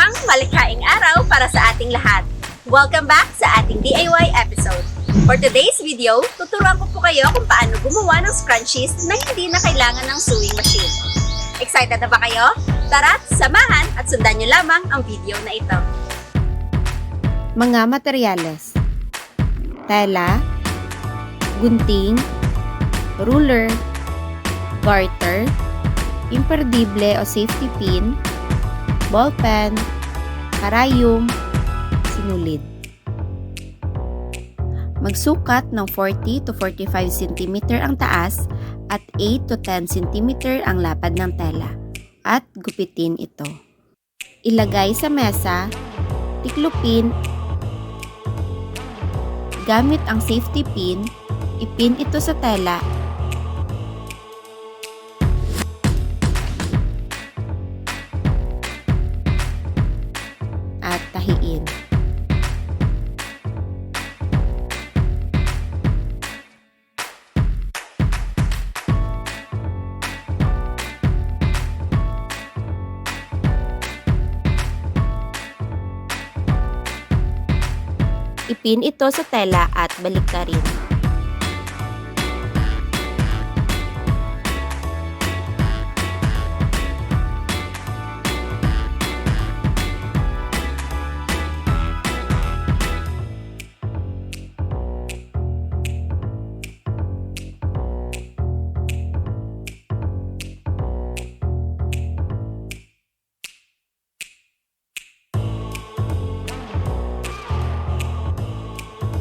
Isang malikhaing araw para sa ating lahat. Welcome back sa ating DIY episode. For today's video, tuturuan ko po kayo kung paano gumawa ng scrunchies na hindi na kailangan ng sewing machine. Excited na ba kayo? Tara't samahan at sundan nyo lamang ang video na ito. Mga materyales. Tela, gunting, ruler, garter, imperdible o safety pin, ballpen, karayom, sinulid. Magsukat ng 40 to 45 cm ang taas at 8 to 10 cm ang lapad ng tela at gupitin ito. Ilagay sa mesa, tiklupin Gamit ang safety pin, ipin ito sa tela tahiin. Ipin ito sa tela at baliktarin.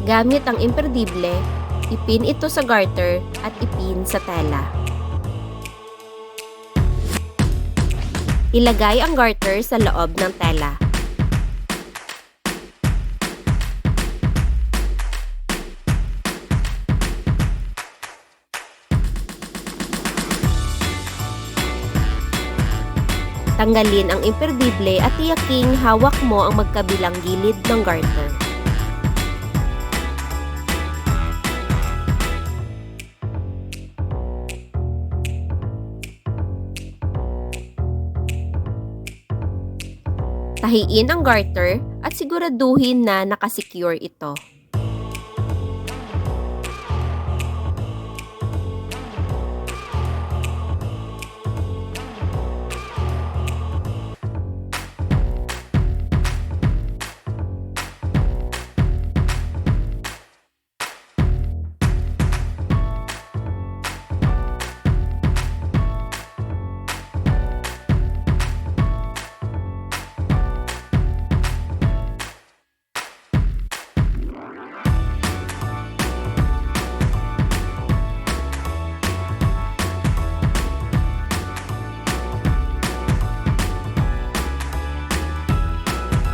Gamit ang imperdible, ipin ito sa garter at ipin sa tela. Ilagay ang garter sa loob ng tela. Tanggalin ang imperdible at tiyaking hawak mo ang magkabilang gilid ng garter. Tahiin ang garter at siguraduhin na nakasecure ito.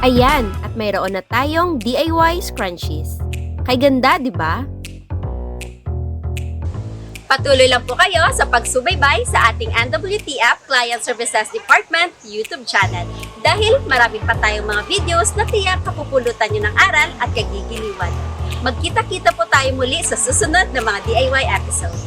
Ayan, at mayroon na tayong DIY scrunchies. Kay ganda, di ba? Patuloy lang po kayo sa pagsubaybay sa ating NWTF Client Services Department YouTube channel dahil marami pa tayong mga videos na tiyak kapupulutan nyo ng aral at kagigiliwan. Magkita-kita po tayo muli sa susunod na mga DIY episode.